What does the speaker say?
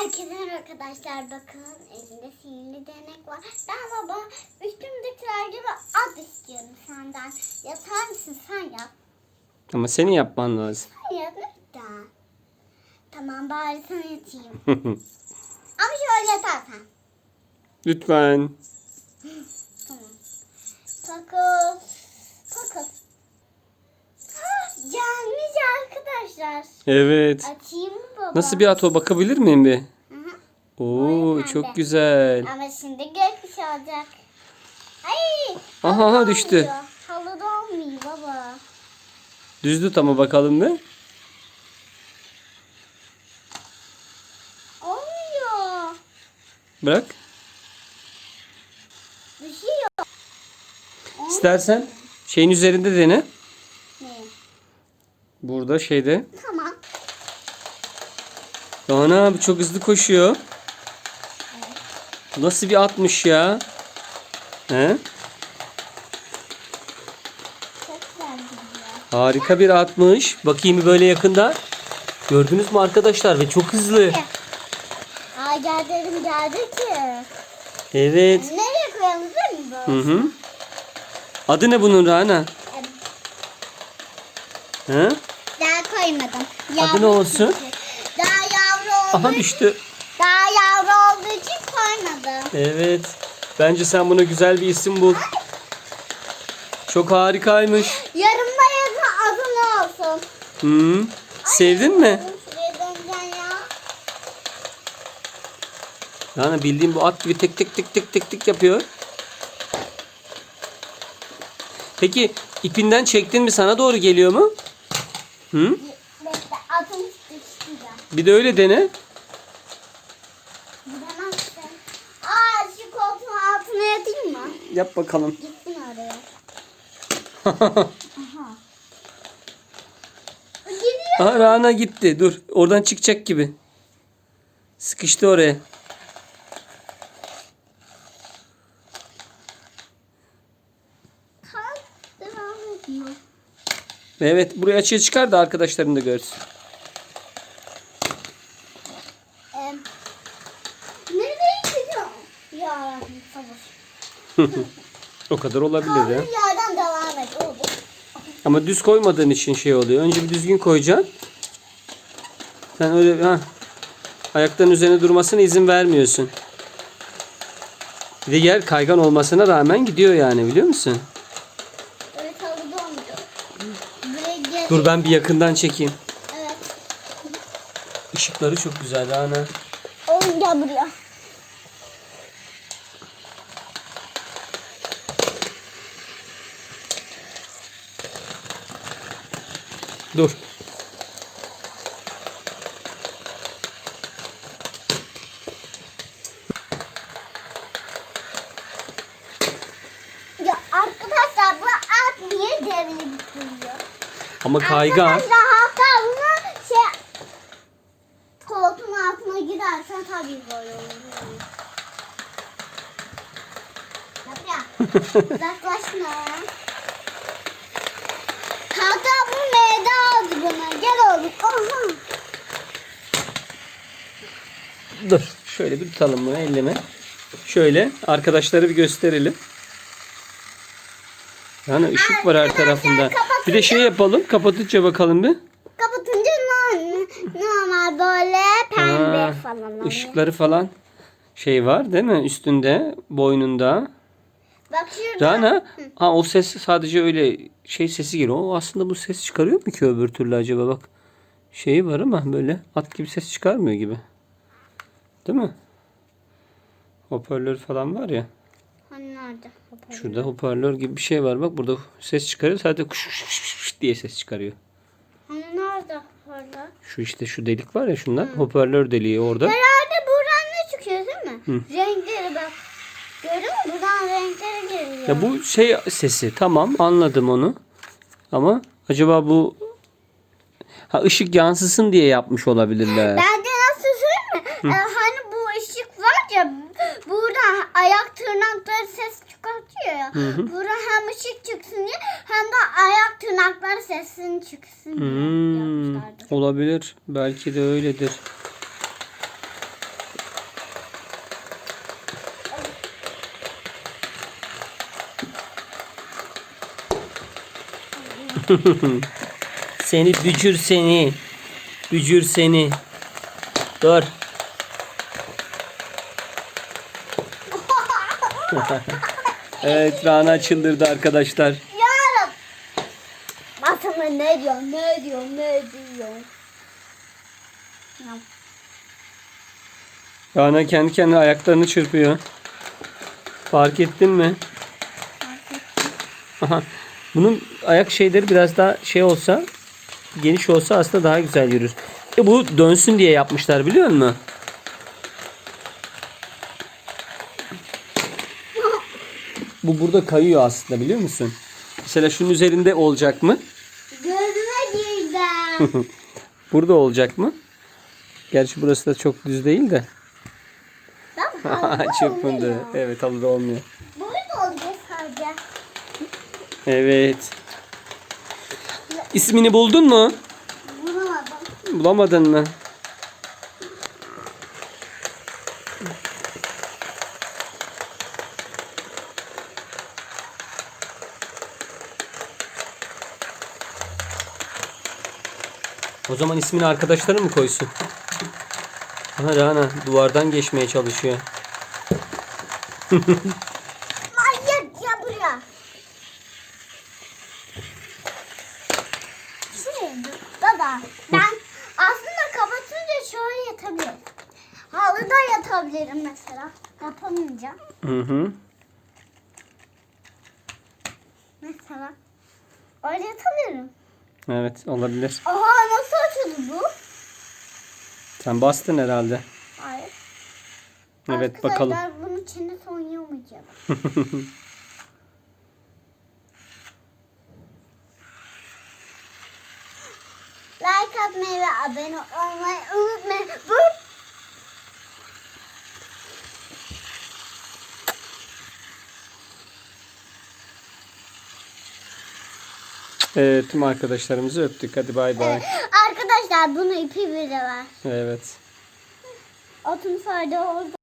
Herkese arkadaşlar bakın elinde sihirli değnek var. Ben baba üstümdekiler gibi at istiyorum senden. Yatar mısın sen yap. Ama senin yapman lazım. Yap lütfen. Tamam bari sana yatayım. Ama şöyle yatarsan. Lütfen. Tamam. Takıl. Takıl. Ha, gelmiş arkadaşlar. Evet. Açayım mı baba? Nasıl bir at o bakabilir miyim bir? Oo çok güzel. Ama şimdi gökkuşağı olacak. Ay! Aha, aha, düştü. olmuyor. Halıda olmuyor baba. Düz tut ama bakalım bir. Olmuyor. Bırak. Şey yok. İstersen şeyin üzerinde dene. Ne? Burada şeyde. Tamam. Ana bu çok hızlı koşuyor. Bu Nasıl bir atmış ya? He? Harika bir atmış. Bakayım bir böyle yakında. Gördünüz mü arkadaşlar ve çok hızlı. Aa gel dedim geldi ki. Evet. Nereye koyalım değil mi bu? Hı hı. Adı ne bunun Rana? He? Daha koymadım. Adı ne olsun? Olduğu Aha düştü. daha yavru olduğu için koymadım. Evet. Bence sen buna güzel bir isim bul. Çok harikaymış. Yarımda yazın adı ne olsun? Hı. Sevdin mi? Şuraya döneceksin ya. Yani bildiğin bu at gibi tek tek tek tek tek tek yapıyor. Peki ipinden çektin mi sana doğru geliyor mu? Hı? Bekle atın. Bir de öyle dene. Gidemezsin. Aa şu koltuğun altına yatayım mı? Yap bakalım. Gitsin oraya. Aha. Gidiyor. Aha Rana gitti. Dur. Oradan çıkacak gibi. Sıkıştı oraya. Kalk. Devam etmiyor. Evet. Buraya açığa çıkar da arkadaşların da görsün. Ee, nereye gidiyor? Ya Rabbim sabır. O kadar olabilir ya. Yerden devam et. Ama düz koymadığın için şey oluyor. Önce bir düzgün koyacaksın. Sen öyle ha ayakların üzerine durmasına izin vermiyorsun. Bir de yer kaygan olmasına rağmen gidiyor yani biliyor musun? Evet olmuyor. Gel. Dur ben bir yakından çekeyim. Evet. Işıkları çok güzel Rana. Oğlum gel buraya. Dur. Ya arkadaşlar bu at niye devre bitiriyor? Ama kaygan. Arkadaşlar hatta bunu şey koltuğun altına gidersen tabii böyle olur. Yap ya. Uzaklaşma. Hatta bu bana. Gel oğlum. Aha. Dur. Şöyle bir tutalım bunu elleme. Şöyle arkadaşları bir gösterelim. Yani ışık var her tarafında. Bir de şey yapalım. Kapatınca bakalım bir. Kapatınca no- normal böyle pembe Ha, falan. Işıkları falan şey var değil mi? Üstünde, boynunda. Bak şurada. Rana, ha o ses sadece öyle şey sesi geliyor. O aslında bu ses çıkarıyor mu ki öbür türlü acaba bak. Şeyi var ama böyle at gibi ses çıkarmıyor gibi. Değil mi? Hoparlör falan var ya. Hani nerede? Şurada hoparlör gibi bir şey var. Bak burada ses çıkarıyor. Sadece kuş kuş kuş kuş diye ses çıkarıyor. Hani nerede? Orada. Şu işte şu delik var ya şundan. Hoparlör deliği orada. Herhalde buradan ne çıkıyor değil mi? Renkleri bak. Gördün mü? Buradan renkleri geliyor. Ya bu şey sesi tamam anladım onu. Ama acaba bu ha ışık yansısın diye yapmış olabilirler. Bence nasıl söyleyeyim mi? Ee, hani bu ışık var ya buradan ayak tırnakları ses çıkartıyor ya. Buradan hem ışık çıksın diye hem de ayak tırnakları sesini çıksın diye Hmm, yapmışlardır. olabilir. Belki de öyledir. Seni bücür seni. Bücür seni. Dur. evet Rana çıldırdı arkadaşlar. Yarım. Masama ne diyor, ne diyor, ne diyor. Rana kendi kendine ayaklarını çırpıyor. Fark ettin mi? Aha. Bunun ayak şeyleri biraz daha şey olsa geniş olsa aslında daha güzel yürür. E bu dönsün diye yapmışlar biliyor musun? Bu burada kayıyor aslında biliyor musun? Mesela şunun üzerinde olacak mı? Gözüme girdi. Burada olacak mı? Gerçi burası da çok düz değil de. Çırpındı. olmuyor. Evet halıda olmuyor. Burada olacak sadece. Evet. İsmini buldun mu? Bulamadım. Bulamadın mı? O zaman ismini arkadaşları mı koysun? Aha Rana duvardan geçmeye çalışıyor. Manyak ya buraya. Baba ben aslında kapatınca şöyle yatabilirim. Halıda yatabilirim mesela. Yapamayacağım. Hı hı. Mesela. Öyle yatabilirim. Evet olabilir. Aha nasıl açıldı bu? Sen bastın herhalde. Hayır. Evet bakalım. Arkadaşlar bunun içinde oynayamayacağım. like atmayı ve abone olmayı unutmayın. Evet tüm arkadaşlarımızı öptük. Hadi bay bay. Evet. Arkadaşlar bunu ipi bile var. Evet. Otun fayda oldu.